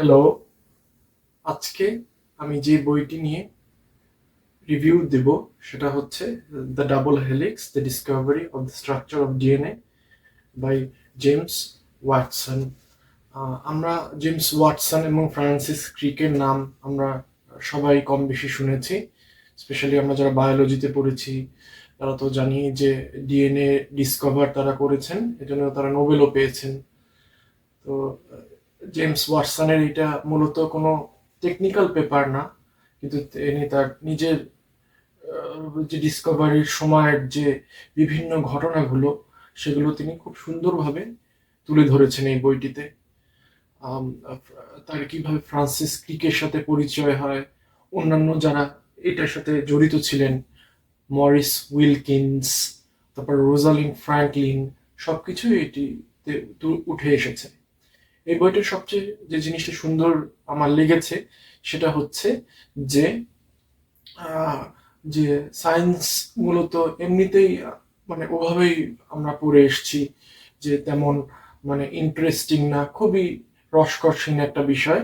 Hello, আজকে আমি যে বইটি নিয়ে রিভিউ দেব, সেটা হচ্ছে the double helix the discovery of the structure of DNA by James Watson আমরা জেমস ওয়াটসন এবং ফ্রান্সিস ক্রিকের নাম আমরা সবাই কম বেশি শুনেছি স্পেশালি আমরা যারা বায়োলজিতে পড়েছি, তারা তো জানি যে ডিএনএ ডিসকভার তারা করেছেন, এজন্য তারা নোবেলও পেয়েছেন। তো জেমস ওয়াটসনের এটা মূলত কোনো টেকনিক্যাল পেপার না, কিন্তু তিনি তার নিজের যে ডিসকভারির সময়ের যে বিভিন্ন ঘটনাগুলো, সেগুলো তিনি খুব সুন্দরভাবে তুলে ধরেছেন এই বইটিতে। তার কীভাবে ফ্রান্সিস ক্রিকের সাথে পরিচয় হয়, অন্যান্য যারা এটার সাথে জড়িত ছিলেন মরিস উইলকিন্স তারপর রোজালিন ফ্র্যাঙ্কলিন সবকিছুই এটিতে উঠে এসেছে। এই বইটার সবচেয়ে যে জিনিসটা সুন্দর আমার লেগেছে, সেটা হচ্ছে যে যে সায়েন্স মূলত এমনিতেই মানে ওভাবেই আমরা পড়ে এসেছি যে তেমন মানে ইন্টারেস্টিং না, খুবই রসকসহীন একটা বিষয়।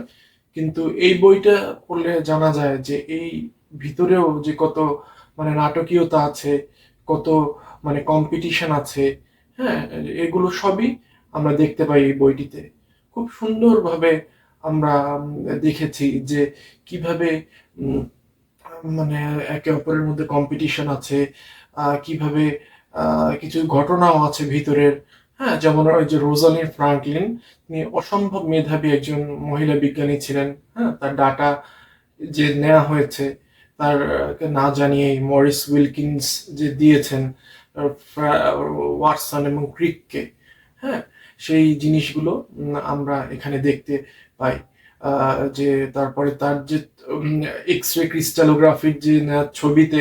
কিন্তু এই বইটা পড়লে জানা যায় যে এই ভিতরেও যে কত মানে নাটকীয়তা আছে, কত মানে কম্পিটিশন আছে হ্যাঁ এগুলো সবই আমরা দেখতে পাই এই বইটিতে। খুব সুন্দরভাবে আমরা দেখেছি যে কীভাবে মানে একে অপরের মধ্যে কম্পিটিশন আছে কীভাবে কিছু ঘটনাও আছে ভিতরের। হ্যাঁ যেমন ওই যে রোজালিন ফ্রাঙ্কলিন, তিনি অসম্ভব মেধাবী একজন মহিলা বিজ্ঞানী ছিলেন। হ্যাঁ তার ডাটা যে নেওয়া হয়েছে, তার না জানিয়েই মরিস উইলকিন্স যে দিয়েছেন ওয়াটসন এবং ক্রিককে। হ্যাঁ সেই জিনিসগুলো আমরা এখানে দেখতে পাই। যে তারপরে তার যে এক্স রে ক্রিস্টালোগ্রাফির যে ছবিতে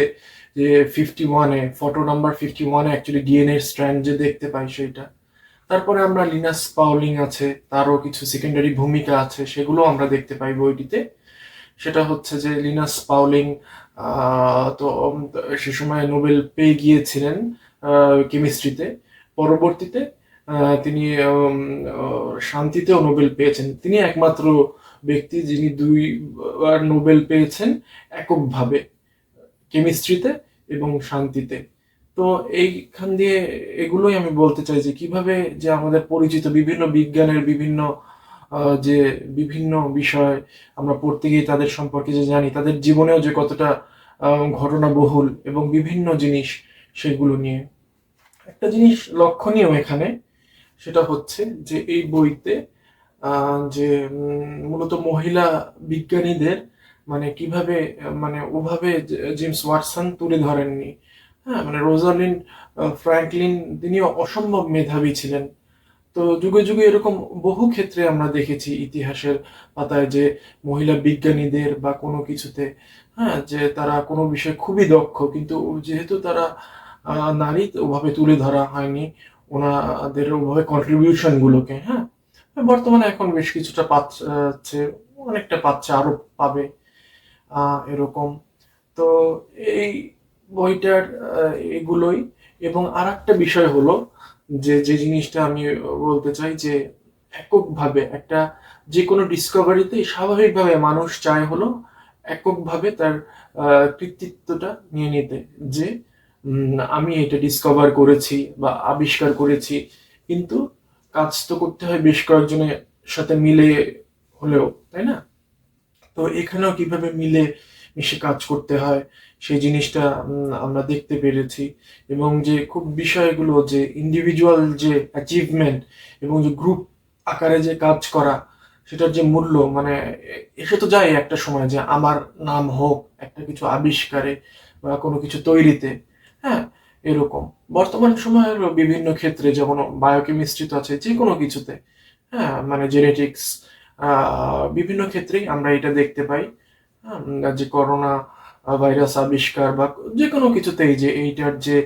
যে ফিফটি ওয়ানে ফটো নাম্বার ফিফটি ওয়ানে অ্যাকচুয়ালি ডিএনএ স্ট্র্যান্ড যে দেখতে পাই সেইটা। তারপরে আমরা লিনাস পাউলিং আছে, তারও কিছু সেকেন্ডারি ভূমিকা আছে, সেগুলো আমরা দেখতে পাই বইটিতে। সেটা হচ্ছে যে লিনাস পাউলিং তো সে সময় নোবেল পেয়ে গিয়েছিলেন কেমিস্ট্রিতে। পরবর্তীতে তিনি শান্তিতেও নোবেল পেয়েছেন। তিনি একমাত্র ব্যক্তি যিনি দুইবার নোবেল পেয়েছেন এককভাবে কেমিস্ট্রিতে এবং শান্তিতে। তো এইখান দিয়ে এগুলোই আমি বলতে চাই যে কীভাবে যে আমাদের পরিচিত বিভিন্ন বিজ্ঞানের বিভিন্ন যে বিভিন্ন বিষয় আমরা পড়তে গিয়ে তাদের সম্পর্কে যে জানি তাদের জীবনেও যে কতটা আহ, ঘটনাবহুল এবং বিভিন্ন জিনিস সেগুলো নিয়ে। একটা জিনিস লক্ষণীয় এখানে সেটা হচ্ছে যে এই বইতে যে মূলত মহিলা বিজ্ঞানীদের মানে কীভাবে মানে ওভাবে জেমস ওয়াটসন তুলে ধরেননি। হ্যাঁ মানে রোজালিন ফ্র্যাঙ্কলিন তিনিও অসম্ভব মেধাবী ছিলেন। তো যুগে যুগে এরকম বহু ক্ষেত্রে আমরা দেখেছি ইতিহাসের পাতায় যে মহিলা বিজ্ঞানীদের বা কোনো কিছুতে হ্যাঁ যে তারা কোনো বিষয়ে খুবই দক্ষ, কিন্তু যেহেতু তারা নারী, ওভাবে তুলে ধরা হয়নি ওনাদের ওভাবে কন্ট্রিবিউশন গুলোকে হ্যাঁ? বর্তমানে এখন বেশ কিছুটা পাচ্ছে, অনেকটা পাচ্ছে, আরও পাবে এরকম। তো এই বইটার এগুলোই। এবং আর একটা বিষয় হলো যে যে জিনিসটা আমি বলতে চাই যে, এককভাবে একটা যে কোনো ডিসকভারিতে স্বাভাবিকভাবে মানুষ চায় হলো এককভাবে তার কৃতিত্বটা নিয়ে নিতে। যে আমি এটা ডিসকভার করেছি বা আবিষ্কার করেছি। কিন্তু কাজ তো করতে হয় বেশ কয়েকজনের সাথে মিলে হলেও, তাই না? তো এখানেও কীভাবে মিলে মিশে কাজ করতে হয়, সেই জিনিসটা আমরা দেখতে পেরেছি। এবং যে খুব বিষয়গুলো যে ইন্ডিভিজুয়াল যে অ্যাচিভমেন্ট এবং যে গ্রুপ আকারে যে কাজ করা, সেটার যে মূল্য মানে এসে তো যায় একটা সময় যে আমার নাম হোক, একটা কিছু আবিষ্কারে বা কোনো কিছু তৈরিতে। হ্যাঁ এরকম। বর্তমান সময়ের বিভিন্ন ক্ষেত্রে যেমন বায়োকেমিস্ট্রি তো আছে যে কোনো কিছুতে হ্যাঁ মানে জেনেটিক্স বিভিন্ন ক্ষেত্রেই আমরা এটা দেখতে পাই। যে করোনা ভাইরাস আবিষ্কার বা যে কোনো কিছুতেই যে এইটার যে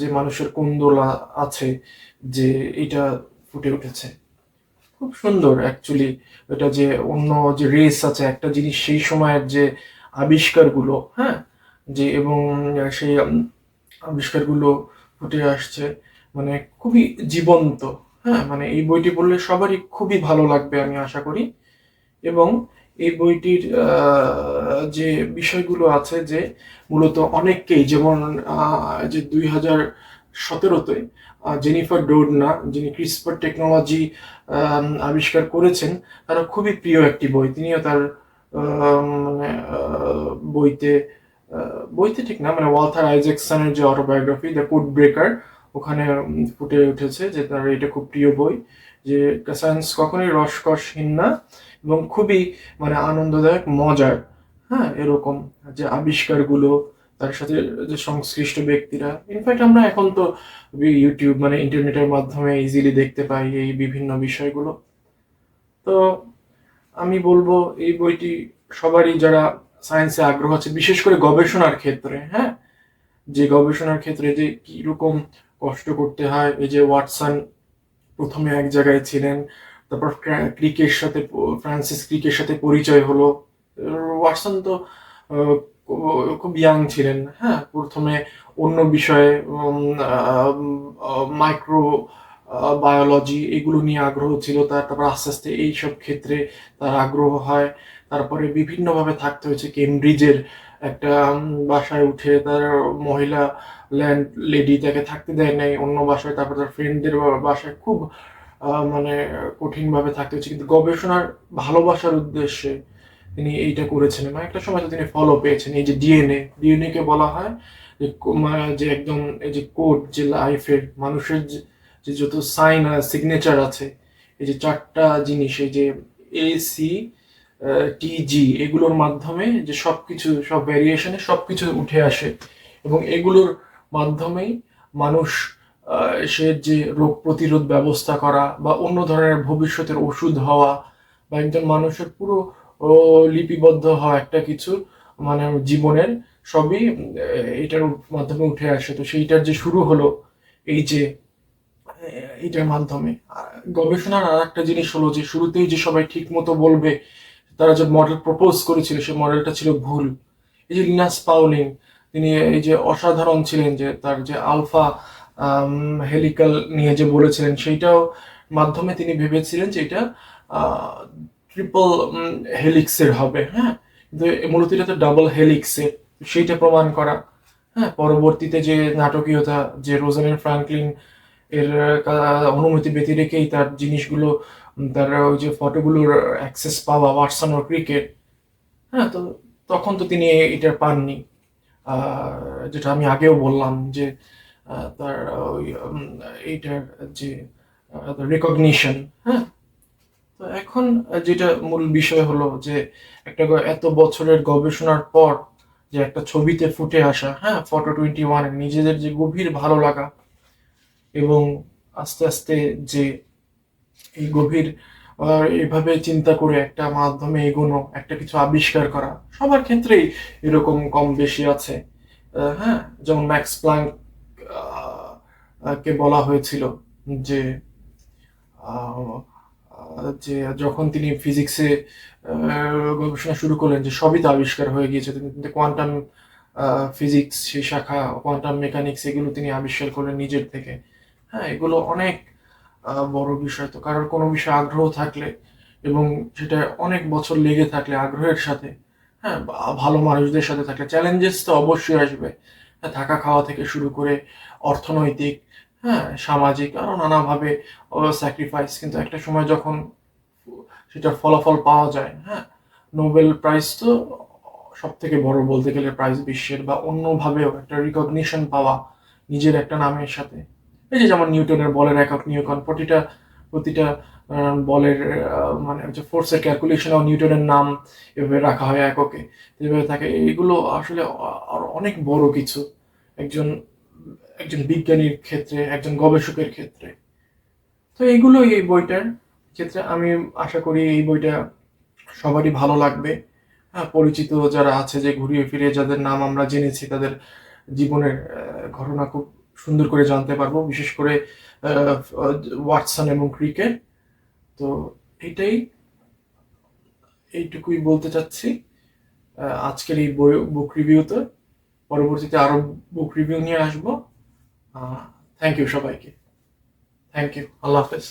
যে মানুষের কুন্দলা আছে, যে এটা ফুটে উঠেছে। খুব সুন্দর অ্যাকচুয়ালি এটা যে অন্য যে রেস আছে, একটা জিনিস সেই সময়ের যে আবিষ্কারগুলো হ্যাঁ যে এবং সেই আবিষ্কারগুলো ফুটে আসছে মানে খুবই জীবন্ত হ্যাঁ? মানে এই বইটি পড়লে সবারই খুবই ভালো লাগবে, আমি আশা করি। এবং এই বইটির যে বিষয়গুলো আছে যে মূলত অনেককেই, যেমন যে দুই হাজার সতেরোতে জেনিফার ডোডনা, যিনি ক্রিসপার টেকনোলজি আবিষ্কার করেছেন তার খুবই প্রিয় একটি বই। তিনিও তার মানে বইতে বইতে ঠিক না মানে ওয়ালথার আইজেকসনের যে অটোবায়োগ্রাফি দ্য কোড ব্রেকার ওখানে ফুটে উঠেছে যে তার এটা খুব প্রিয় বই, যে সায়েন্স কখনোই রসকসহীন না এবং খুবই মানে আনন্দদায়ক, মজার হ্যাঁ এরকম যে আবিষ্কারগুলো, তার সাথে যে সংশ্লিষ্ট ব্যক্তিরা ইনফ্যাক্ট আমরা এখন তো ইউটিউব মানে ইন্টারনেটের মাধ্যমে ইজিলি দেখতে পাই এই বিভিন্ন বিষয়গুলো। তো আমি বলব, এই বইটি সবারই যারা সায়েন্সে আগ্রহ আছে, বিশেষ করে গবেষণার ক্ষেত্রে হ্যাঁ? যে গবেষণার ক্ষেত্রে যে কীরকম কষ্ট করতে হয়, এই যে ওয়াটসন প্রথমে এক জায়গায় ছিলেন, তারপর ক্রিকের সাথে ফ্রান্সিস ক্রিকের সাথে পরিচয় হলো ওয়াটসন তো খুব ইয়াং ছিলেন হ্যাঁ? প্রথমে অন্য বিষয়ে মাইক্রো বায়োলজি এগুলো নিয়ে আগ্রহ ছিল, তার তারপর আস্তে আস্তে এইসব ক্ষেত্রে তার আগ্রহ হয়। তারপরে বিভিন্নভাবে থাকতে হয়েছে। কেমব্রিজের একটা বাসায় উঠে তার মহিলা ল্যান্ড লেডি তাকে থাকতে দেয় নাই, অন্য বাসায়, তারপর তার ফ্রেন্ডদের বাসায় খুব মানে কঠিনভাবে থাকতে হচ্ছে কিন্তু গবেষণার ভালোবাসার উদ্দেশ্যে তিনি এইটা করেছেন। এবং একটা সময় তিনি ফলো পেয়েছেন। এই যে ডিএনএ ডিএনএ কে বলা হয় যে যে একদম, এই যে কোড যে লাইফের মানুষের যে যে যত সাইন আর সিগনেচার আছে, এই যে চারটা জিনিস, এই যে এ সি টিজি এগুলোর মাধ্যমে যে সবকিছু, সব ভ্যারিয়েশনে সবকিছু উঠে আসে এবং এগুলোর মাধ্যমেই মানুষ সে যে রোগ প্রতিরোধ ব্যবস্থা করা বা অন্য ধরনের ভবিষ্যতের ওষুধ হওয়া বা একজন মানুষের পুরো লিপিবদ্ধ হওয়া একটা কিছু মানে জীবনের সবই, এটার মাধ্যমে উঠে আসে। তো সেইটার যে শুরু হলো, এই যে এটার মাধ্যমে। গবেষণার আর একটা জিনিস হলো যে, শুরুতেই যে সবাই ঠিক মতো বলবে, তারা যে মডেল প্রপোজ করেছিল সেই মডেলটা ছিল ভুল। এই যে লিনাস পাউলিং তিনি এই যে অসাধারণ ছিলেন যে, তার যে আলফা হেলিকাল নিয়ে যে বলেছিলেন, সেইটাও মাধ্যমে তিনি ভেবেছিলেন যে এটা ট্রিপল হেলিক্সের হবে হ্যাঁ? কিন্তু মূলত এটা তো ডাবল হেলিক্সের সেইটা প্রমাণ করা। হ্যাঁ পরবর্তীতে যে নাটকীয়তা, যে রোজালিন ফ্রাঙ্কলিন এর অনুমতি ব্যতি রেখেই তার জিনিসগুলো তার ওই যে ফটোগুলোর অ্যাক্সেস পাওয়া ওয়াটসন ও ক্রিকেট হ্যাঁ তো তখন তো তিনি এটা পাননি। যেটা আমি আগেও বললাম যে তার, ওই এইটার যে রেকগনিশন হ্যাঁ তো এখন যেটা মূল বিষয় হলো যে, একটা এত বছরের গবেষণার পর যে একটা ছবিতে ফুটে আসা হ্যাঁ ফটো টোয়েন্টি ওয়ানের নিজেদের যে গভীর ভালো লাগা এবং আস্তে আস্তে যে এই গভীর আহ, এইভাবে চিন্তা করে একটা মাধ্যমে এগোনো একটা কিছু আবিষ্কার করা সবার ক্ষেত্রেই এরকম কম বেশি আছে। হ্যাঁ যেমন ম্যাক্স আহ, কে বলা হয়েছিল যে যে যখন তিনি ফিজিক্সে গবেষণা শুরু করলেন যে সবই তো আবিষ্কার হয়ে গিয়েছে কিন্তু কোয়ান্টাম ফিজিক্স সেই শাখা কোয়ান্টাম মেকানিক্স এগুলো তিনি আবিষ্কার করলেন নিজের থেকে। হ্যাঁ এগুলো অনেক বড় বিষয় তো। কারোর কোনো বিষয়ে আগ্রহ থাকলে এবং সেটা অনেক বছর লেগে থাকলে আগ্রহের সাথে হ্যাঁ ভালো মানুষদের সাথে থাকলে চ্যালেঞ্জেস তো অবশ্যই আসবে। হ্যাঁ, থাকা খাওয়া থেকে শুরু করে অর্থনৈতিক হ্যাঁ সামাজিক আরও নানাভাবে স্যাক্রিফাইস কিন্তু একটা সময় যখন সেটার ফলাফল পাওয়া যায় হ্যাঁ নোবেল প্রাইজ তো সব থেকে বড় বলতে গেলে প্রাইজ বিশ্বের বা অন্যভাবেও একটা রিকগনিশন পাওয়া নিজের একটা নামের সাথে। এই যে যেমন নিউটনের বলের একক নিউটন, প্রতিটা প্রতিটা বলের মানে যে ফোর্সের ক্যালকুলেশনেও নিউটনের নাম এভাবে রাখা হয় এককে। যেভাবে থাকে। এগুলো আসলে আ- আরও অনেক বড় কিছু। একজন একজন বিজ্ঞানীর ক্ষেত্রে, একজন গবেষকের ক্ষেত্রে। তো এইগুলোই এই বইটার ক্ষেত্রে। আমি আশা করি এই বইটা সবারই ভালো লাগবে। হ্যাঁ পরিচিত যারা আছে যে ঘুরিয়ে ফিরে যাদের নাম আমরা জেনেছি, তাদের জীবনের ঘটনা খুব সুন্দর করে জানতে পারব, বিশেষ করে ওয়াটসন এবং ক্রিকেট। তো এটাই, এইটুকুই বলতে চাচ্ছি। আজকের এই বই বুক রিভিউতে পরবর্তীতে আরও বুক রিভিউ নিয়ে আসব। থ্যাংক ইউ সবাইকে। থ্যাংক ইউ আল্লাহ হাফেজ।